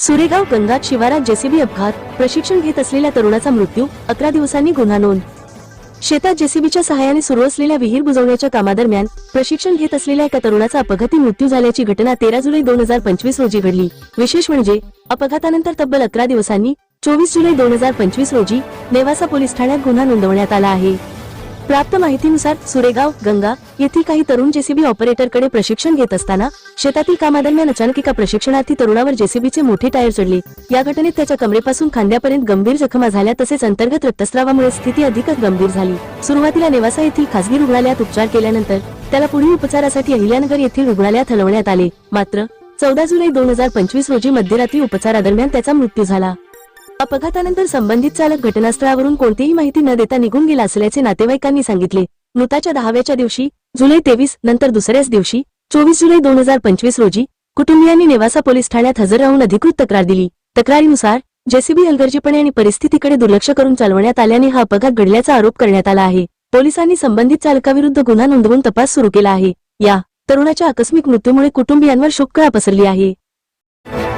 सुरेगाव गंगात शिवारात जेसीबी अपघात प्रशिक्षण घेत असलेल्या तरुणाचा मृत्यू अकरा दिवसांनी गुन्हा नोंद. शेतात जेसीबीच्या सहाय्याने सुरू असलेल्या विहीर बुजवण्याच्या कामादरम्यान प्रशिक्षण घेत असलेल्या एका तरुणाचा अपघाती मृत्यू झाल्याची घटना तेरा जुलै दोन हजार पंचवीस रोजी घडली. विशेष म्हणजे अपघातानंतर तब्बल अकरा दिवसांनी चोवीस जुलै दोन हजार पंचवीस रोजी नेवासा पोलीस ठाण्यात गुन्हा नोंदवण्यात आला आहे. प्राप्त माहितीनुसार सुरेगाव गंगा येथील काही तरुण जेसीबी ऑपरेटरकडे प्रशिक्षण घेत असताना शेतातील कामादरम्यान अचानक एका प्रशिक्षणार्थी तरुणावर जेसीबीचे मोठे टायर चढले. या घटनेत त्याच्या कमरेपासून खांद्यापर्यंत गंभीर जखमा झाल्या तसेच अंतर्गत रक्तस्रावामुळे स्थिती अधिकच गंभीर झाली. सुरुवातीला नेवासा येथील खासगी रुग्णालयात उपचार केल्यानंतर त्याला पुढील उपचारासाठी अहिल्यानगर येथील रुग्णालयात हलवण्यात आले. मात्र चौदा जुलै दोन हजार पंचवीस रोजी मध्यरात्री उपचारादरम्यान त्याचा मृत्यू झाला. अपघातानंतर संबंधित चालक घटनास्थळावरून कोणतीही माहिती न देता निघून गेला असल्याचे नातेवाईकांनी सांगितले. मृताच्या दहाव्याच्या दिवशी जुलै तेवीस नंतर दुसऱ्याच दिवशी चोवीस जुलै दोन हजार पंचवीस रोजी कुटुंबियांनी नेवासा पोलीस ठाण्यात हजर राहून अधिकृत तक्रार दिली. तक्रारीनुसार जेसीबी हलगर्जीपणे आणि परिस्थितीकडे दुर्लक्ष करून चालवण्यात आल्याने हा अपघात घडल्याचा आरोप करण्यात आला आहे. पोलिसांनी संबंधित चालकाविरुद्ध गुन्हा नोंदवून तपास सुरू केला आहे. या तरुणाच्या आकस्मिक मृत्यूमुळे कुटुंबियांवर शोककळा पसरली आहे.